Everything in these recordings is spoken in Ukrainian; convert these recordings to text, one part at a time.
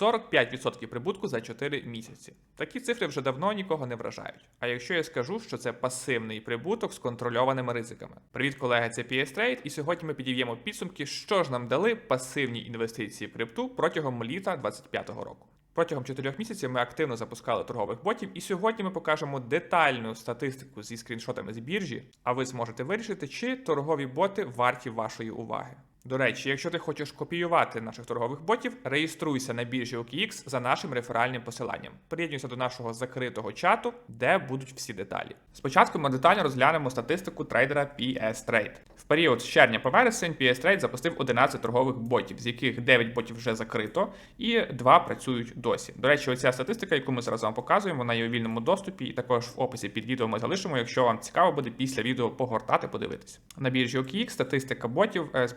45% прибутку за 4 місяці. Такі цифри вже давно нікого не вражають. А якщо я скажу, що це пасивний прибуток з контрольованими ризиками. Привіт, колеги, це PS Trade, і сьогодні ми підіб'ємо підсумки, що ж нам дали пасивні інвестиції в крипту протягом літа 2025 року. Протягом чотирьох місяців ми активно запускали торгових ботів, і сьогодні ми покажемо детальну статистику зі скріншотами з біржі, а ви зможете вирішити, чи торгові боти варті вашої уваги. До речі, якщо ти хочеш копіювати наших торгових ботів, реєструйся на біржі OKX за нашим реферальним посиланням. Приєднуйся до нашого закритого чату, де будуть всі деталі. Спочатку ми детально розглянемо статистику трейдера PS Trade. В період з червня по вересень PS Trade запустив 11 торгових ботів, з яких 9 ботів вже закрито, і 2 працюють досі. До речі, оця статистика, яку ми зараз вам показуємо, вона є у вільному доступі, і також в описі під відео ми залишимо, якщо вам цікаво буде після відео погортати, подивитись. На біржі OKX статистика ботів е,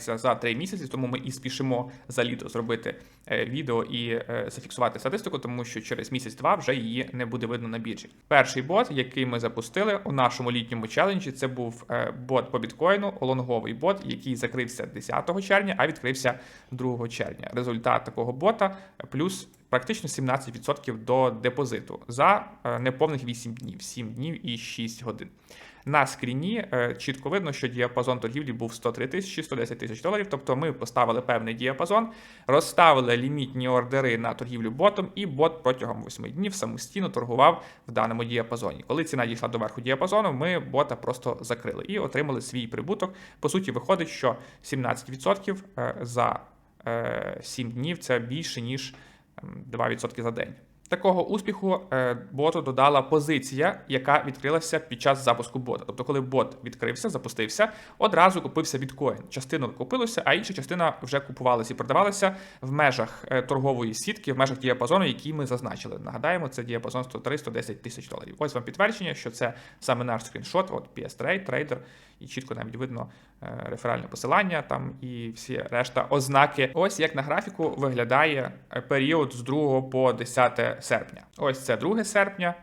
зберігається за 3 місяці, тому ми і спішимо за літо зробити е, відео і е, зафіксувати статистику, тому що через місяць-два вже її не буде видно на біржі. Перший бот, який ми запустили у нашому літньому челенджі, це був е, бот по біткоїну, лонговий бот, який закрився 10 червня, а відкрився 2 червня. Результат такого бота плюс. Практично 17% до депозиту за е, неповних 8 днів, 7 днів і 6 годин. На скріні е, чітко видно, що діапазон торгівлі був 103 тисячі, 110 тисяч доларів. Тобто ми поставили певний діапазон, розставили лімітні ордери на торгівлю ботом, і бот протягом 8 днів самостійно торгував в даному діапазоні. Коли ціна дійшла до верху діапазону, ми бота просто закрили і отримали свій прибуток. По суті, виходить, що 17% е, за 7 днів це більше ніж 2% за день. Такого успіху е, боту додала позиція, яка відкрилася під час запуску бота. Тобто, коли бот відкрився, запустився, одразу купився біткоін. Частину купилося, а інша частина вже купувалася і продавалася в межах е, торгової сітки, в межах діапазону, який ми зазначили. Нагадаємо, це діапазон 103-110 тисяч доларів. Ось вам підтвердження, що це саме наш скріншот. От PS Trade, трейдер, і чітко навіть видно реферальне посилання там і всі решта ознаки. Ось як на графіку виглядає е, період з 2 по 10 серпня. Ось це 2 серпня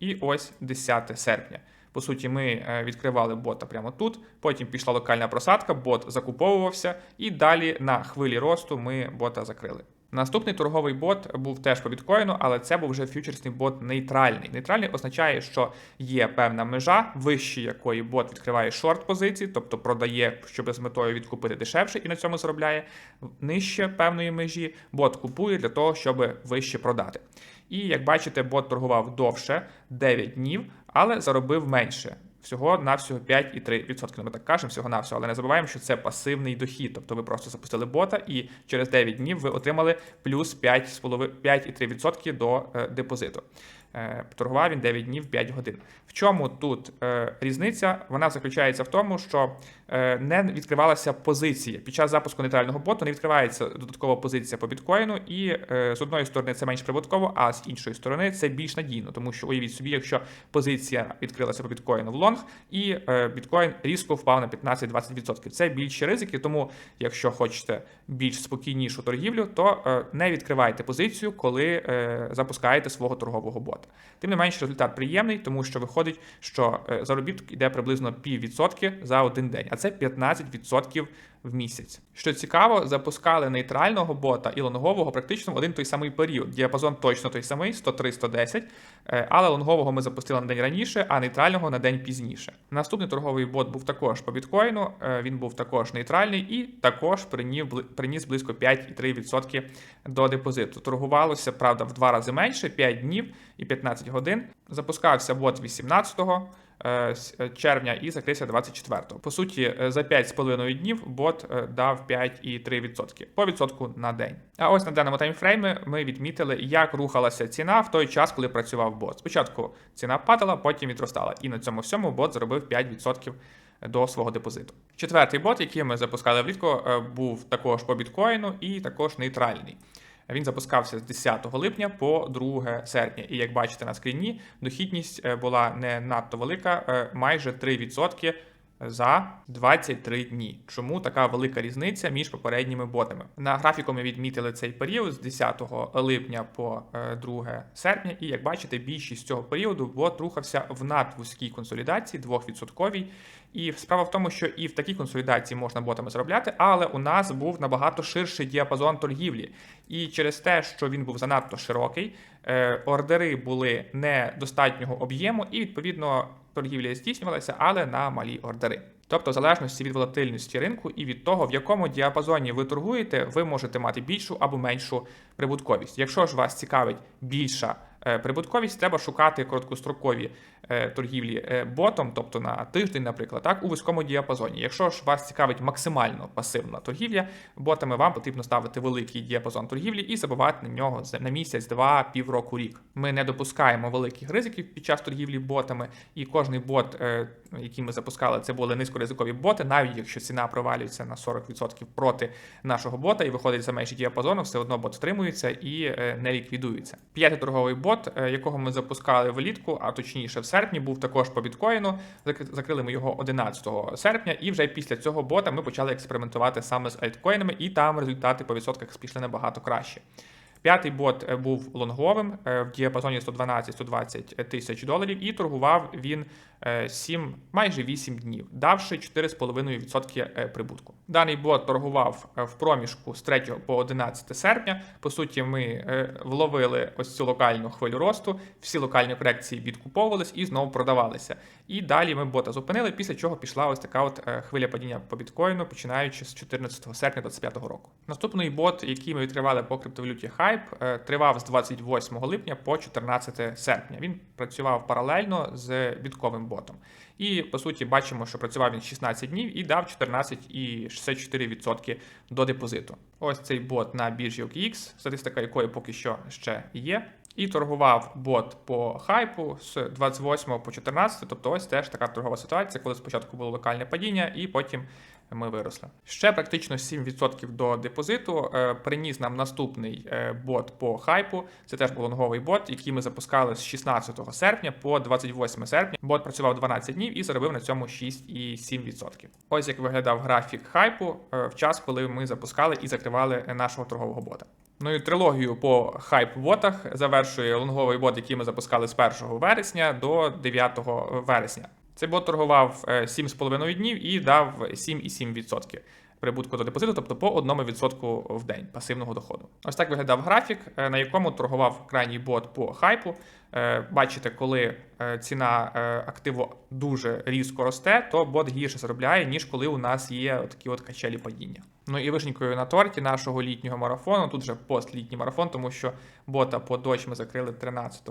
і ось 10 серпня. По суті, ми е, відкривали бота прямо тут. Потім пішла локальна просадка, бот закуповувався, і далі на хвилі росту ми бота закрили. Наступний торговий бот був теж по біткоїну, але це був вже фьючерсний бот нейтральний. Нейтральний означає, що є певна межа, вище якої бот відкриває шорт позиції, тобто продає, щоб з метою відкупити дешевше і на цьому заробляє. Нижче певної межі бот купує для того, щоб вище продати. І як бачите, бот торгував довше 9 днів, але заробив менше. Всього на всього 5,3%. Ну, Ми так кажемо, всього на всього, але не забуваємо, що це пасивний дохід. Тобто ви просто запустили бота, і через 9 днів ви отримали плюс 5,3% до е, депозиту. Е, торгував він 9 днів 5 годин. В чому тут е, різниця? Вона заключається в тому, що е, не відкривалася позиція. Під час запуску нейтрального боту не відкривається додаткова позиція по біткоїну, і з одної сторони це менш прибутково, а з іншої сторони це більш надійно, тому що уявіть собі, якщо позиція відкрилася по біткоїну в лонг, і біткоін різко впав на 15-20%. Це більші ризики, тому якщо хочете більш спокійнішу торгівлю, то не відкривайте позицію, коли запускаєте свого торгового бота. Тим не менш, результат приємний, тому що виходить, що е, заробіток йде приблизно піввідсотки за один день, а це 15% в місяць. Що цікаво, запускали нейтрального бота і лонгового практично в один той самий період. Діапазон точно той самий 103-110, е, але лонгового ми запустили на день раніше, а нейтрального на день пізніше. Наступний торговий бот був також по біткоїну. е, Він був також нейтральний і також приніс близько 5,3% до депозиту. Торгувалося, правда, в два рази менше 5 днів і 15 годин. Запускався бот 18-го. е, е, Червня і закрився 24-го. По суті, е, за 5,5 днів бот дав 5,3% по відсотку на день. А ось на даному таймфреймі ми відмітили, як рухалася ціна в той час, коли працював бот. Спочатку ціна падала, потім відростала, і на цьому всьому бот заробив 5% до свого депозиту. Четвертий бот, який ми запускали влітку, був також по біткоїну і також нейтральний. Він запускався з 10 липня по 2 серпня. І як бачите на скріні, дохідність е, була не надто велика, е, майже 3% за 23 дні. Чому така велика різниця між попередніми ботами? На графіку ми відмітили цей період з 10 липня по е, 2 серпня, і як бачите, більшість цього періоду бот рухався в надвузькій консолідації 2%. І справа в тому, що і в такій консолідації можна ботами заробляти, але у нас був набагато ширший діапазон торгівлі. І через те, що він був занадто широкий, е, ордери були недостатнього об'єму, і відповідно торгівля здійснювалася, але на малі ордери. Тобто, в залежності від волатильності ринку і від того, в якому діапазоні ви торгуєте, ви можете мати більшу або меншу прибутковість. Якщо ж вас цікавить більша прибутковість, треба шукати короткострокові е, торгівлі е, ботом, тобто на тиждень, наприклад, так у вузькому діапазоні. Якщо ж вас цікавить максимально пасивна торгівля ботами, вам потрібно ставити великий діапазон торгівлі і забивати на нього на місяць, два, півроку, рік. Ми не допускаємо великих ризиків під час торгівлі ботами, і кожний бот, е, який ми запускали, це були низькоризикові боти, навіть якщо ціна провалюється на 40% проти нашого бота і виходить за межі діапазону, все одно бот втримується і е, не ліквідується. П'ятий торговий бот, е, якого ми запускали влітку, а точніше в серпні, був також по біткоїну. Зак- Закрили ми його 11 серпня, і вже після цього бота ми почали експериментувати саме з альткоїнами, і там результати по відсотках пішли набагато краще. П'ятий бот е, був лонговим е, в діапазоні 112-120 тисяч доларів, і торгував він 7, майже 8 днів, давши 4,5% е, прибутку. Даний бот торгував е, в проміжку з 3 по 11 серпня. По суті, ми е, вловили ось цю локальну хвилю росту, всі локальні корекції відкуповувались і знову продавалися. І далі ми бота зупинили, після чого пішла ось така от е, хвиля падіння по біткоїну, починаючи з 14 серпня 2025 року. Наступний бот, який ми відкривали по криптовалюті Hype, е, тривав з 28 липня по 14 серпня. Він працював паралельно з бітковим ботом. І по суті бачимо, що працював він 16 днів і дав 14,64% до депозиту. Ось цей бот на біржі OKX, статистика якої поки що ще є. І торгував бот по хайпу з 28 по 14, тобто ось теж така торгова ситуація, коли спочатку було локальне падіння, і потім ми виросли. Ще практично 7% до депозиту е, приніс нам наступний е, бот по хайпу. Це теж лонговий бот, який ми запускали з 16 серпня по 28 серпня. Бот працював 12 днів і заробив на цьому 6,7%. Ось як виглядав графік хайпу е, в час, коли ми запускали і закривали нашого торгового бота. Ну і трилогію по хайп-ботах завершує лонговий бот, який ми запускали з 1 вересня до 9 вересня. Цей бот торгував е, 7,5 днів і дав 7,7% прибутку до депозиту, тобто по 1% в день пасивного доходу. Ось так виглядав графік, е, на якому торгував крайній бот по хайпу. Е, Бачите, коли е, ціна е, активу дуже різко росте, то бот гірше заробляє, ніж коли у нас є такі от качелі падіння. Ну і вишенькою на торті нашого літнього марафону. Тут вже постлітній марафон, тому що бота по дощ ми закрили 13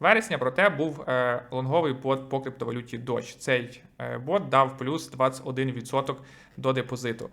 вересня. Проте був лонговий бот по криптовалюті дощ. Цей бот дав плюс 21% до депозиту.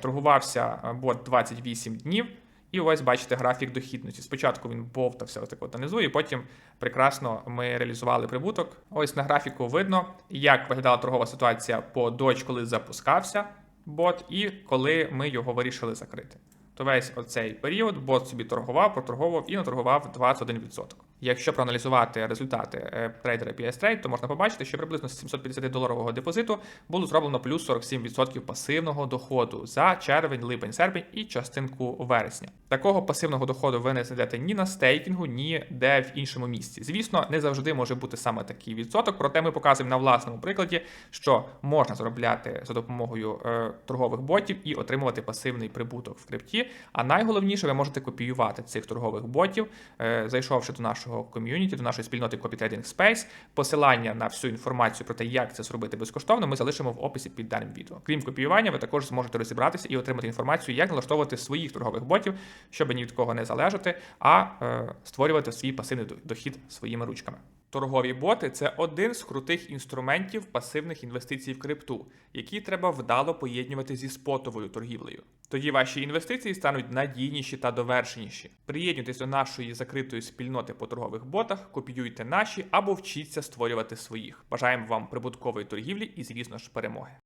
Торгувався бот 28 днів. І ось бачите графік дохідності. Спочатку він бовтався отак от нанизу, і потім прекрасно ми реалізували прибуток. Ось на графіку видно, як виглядала торгова ситуація по доч, коли запускався бот, і коли ми його вирішили закрити. То весь оцей період бот собі торгував, проторговував і наторгував 21%. Якщо проаналізувати результати е, трейдера PS Trade, то можна побачити, що приблизно з 750 доларового депозиту було зроблено плюс 47% пасивного доходу за червень, липень, серпень і частинку вересня. Такого пасивного доходу ви не знайдете ні на стейкінгу, ні де в іншому місці. Звісно, не завжди може бути саме такий відсоток, проте ми показуємо на власному прикладі, що можна заробляти за допомогою е, торгових ботів і отримувати пасивний прибуток в крипті. А найголовніше, ви можете копіювати цих торгових ботів, е, зайшовши до нашого ком'юніті, до нашої спільноти Copy Trading Space. Посилання на всю інформацію про те, як це зробити безкоштовно, ми залишимо в описі під даним відео. Крім копіювання, ви також зможете розібратися і отримати інформацію, як налаштовувати своїх торгових ботів, щоб ні від кого не залежати, а е, створювати свій пасивний дохід своїми ручками. Торгові боти це один з крутих інструментів пасивних інвестицій в крипту, які треба вдало поєднувати зі спотовою торгівлею. Тоді ваші інвестиції стануть надійніші та довершеніші. Приєднуйтесь до нашої закритої спільноти по торгових ботах, копіюйте наші або вчіться створювати своїх. Бажаємо вам прибуткової торгівлі і, звісно ж, перемоги.